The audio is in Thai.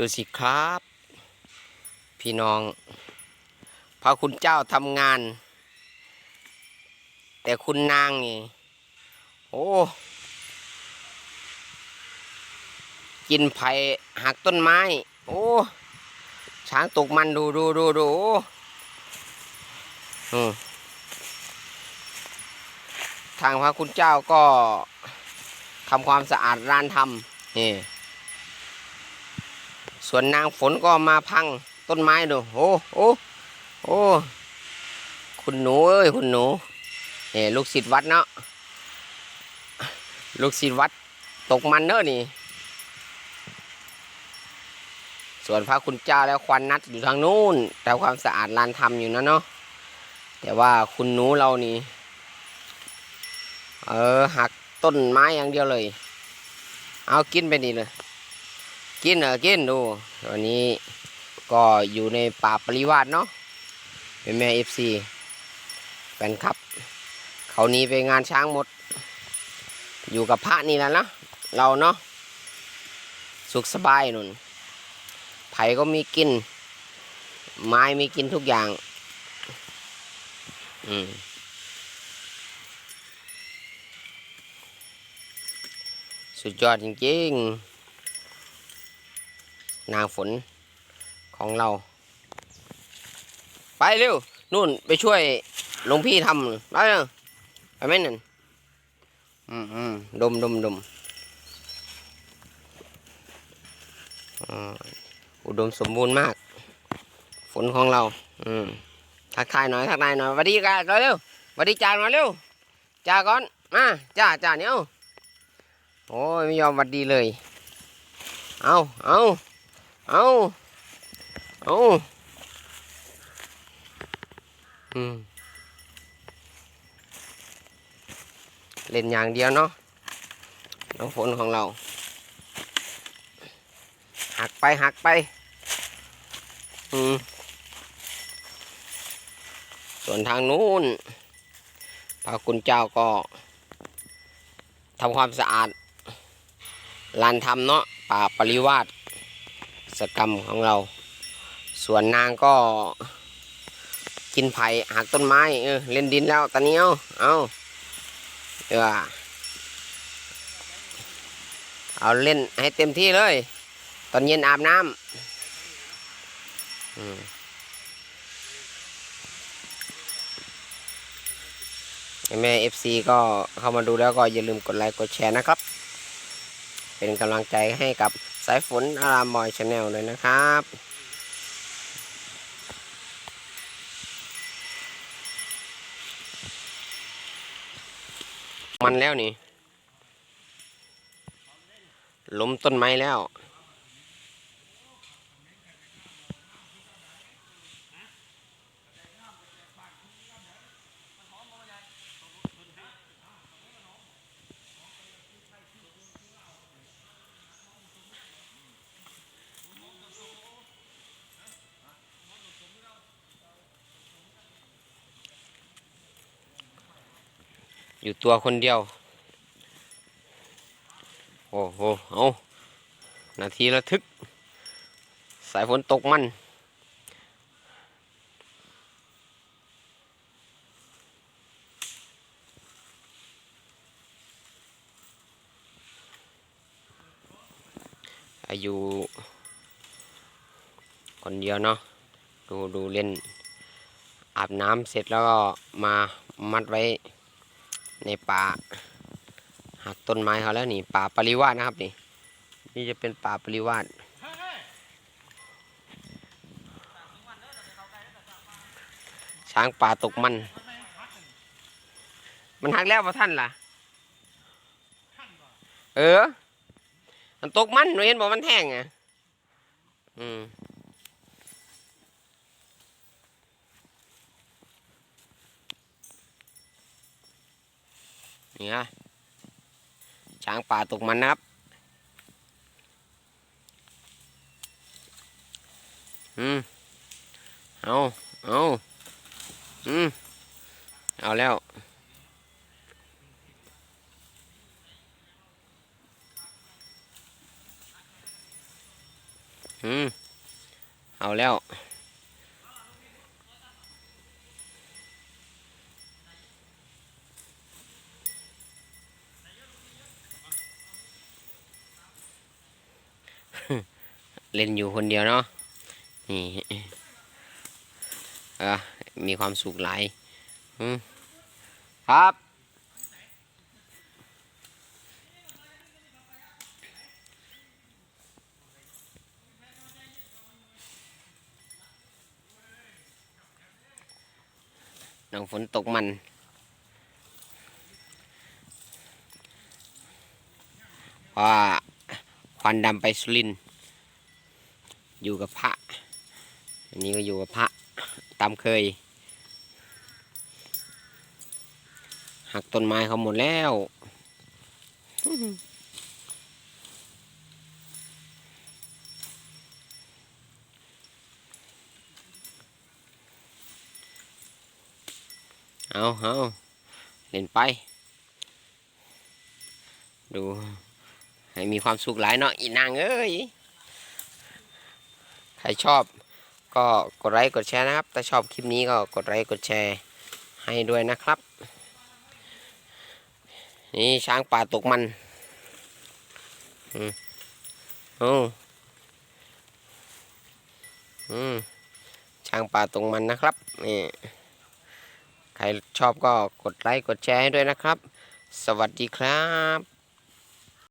ดูสิครับ พี่น้อง พระคุณเจ้าทำงาน แต่คุณนางนี่ โอ้ กินไผ่หักต้นไม้ โอ้ ช้างตกมันดูดูดูดูอืมทางพระคุณเจ้าก็ทำความสะอาดร้านทำนี่ ส่วนนางฝนก็มาพังต้นไม้ดูโอ้โอ้โอ้คุณหนูเอ้ยคุณหนูเนี่ลูกศิษย์วัดเนาะลูกศิษย์วัดตกมันเนอะนี่ ส่วนพระคุณเจ้าแล้วควันนัดอยู่ทางนู้นแต่ความสะอาดลานทำอยู่นะเนาะแต่ว่าคุณหนูเรานี่ เออหักต้นไม้อย่างเดียวเลย เอากินไปนี่เลย กินเหรอกินดูวันนี้ก็อยู่ในป่าปริวาสเนาะเป็นแม่เอฟซีแฟนคลับ เขานี้ไปงานช้างหมด อยู่กับพระนี่แหละนะเราเนาะสุขสบายนุ่นไผ่ก็มีกิน ไม้มีกินทุกอย่าง อืมสุดยอดจริงๆ นาฝนของเรา ไปเร็วนู่นไปช่วยหลวงพี่ทำไปเร็วไปไหมนั่นอืมอืมดมดมดมอุดมสมบูรณ์มาก ฝนของเรา อืมทักทายหน่อยทักทายหน่อยสวัสดีกันเร็วสวัสดีจ่ามาเร็วจ่าก่อนมาจ่าจ่าเนี่ยโอ้ยไม่ยอมหวัดดีเลย เอาเอา เอาเอาอืมเล่นอย่างเดียวเนาะน้องฝนของเรา หักไปหักไป อืม ส่วนทางนู้นพระคุณเจ้าก็ทำความสะอาดลานทำเนาะป่าปริวาส สกรรมของเรา ส่วนนางก็ กินไผ่หักต้นไม้เออเล่นดินแล้วตอนนี้เอาเอาเออเอาเล่นให้เต็มที่เลย ตอนเย็นอาบน้ำอืมแม่เอฟซีก็เข้ามาดูแล้วก็อย่าลืมกดไลค์กดแชร์นะครับ เป็นกำลังใจให้กับ สายฝนอารามบอยชาแนลเลยนะครับ มันแล้วนี่ล้มต้นไม้แล้ว อยู่ตัวคนเดียว โอ้โห เอานาทีระทึก สายฝนตกมันอายุคนเดียวเนาะดูดูเล่น อาบน้ำเสร็จแล้วก็มามัดไว้ ในป่าหักต้นไม้เขาแล้วนี่ป่าปริวาสนะครับนี่ นี่จะเป็นป่าปริวาสช้างป่าตกมัน มันหักแล้วพอท่านล่ะ เออ มันตกมันหนูเห็นบอกมันแท่งอะอืม นี่ฮะช้างป่าตกมันนะครับอืมเอาเอาอืมเอาแล้วออืมเอาแล้ว เล่นอยู่คนเดียวเนาะนี่เออมีความสุขหลายครับ น้องฝนตกมันว่า ควันดำไปสุรินอยู่กับพระ อันนี้ก็อยู่กับพระตามเคย หักต้นไม้เขาหมดแล้ว เอาเอาเล่นไป ดู ให้มีความสุขหลายเนาะอีนางเอ้ย ใครชอบก็กดไลค์กดแชร์นะครับ ถ้าชอบคลิปนี้ก็กดไลค์กดแชร์ให้ด้วยนะครับ นี่ช้างป่าตกมันอืมโอ้อืมช้างป่าตกมันนะครับนี่ใครชอบก็กดไลค์กดแชร์ให้ด้วยนะครับ สวัสดีครับ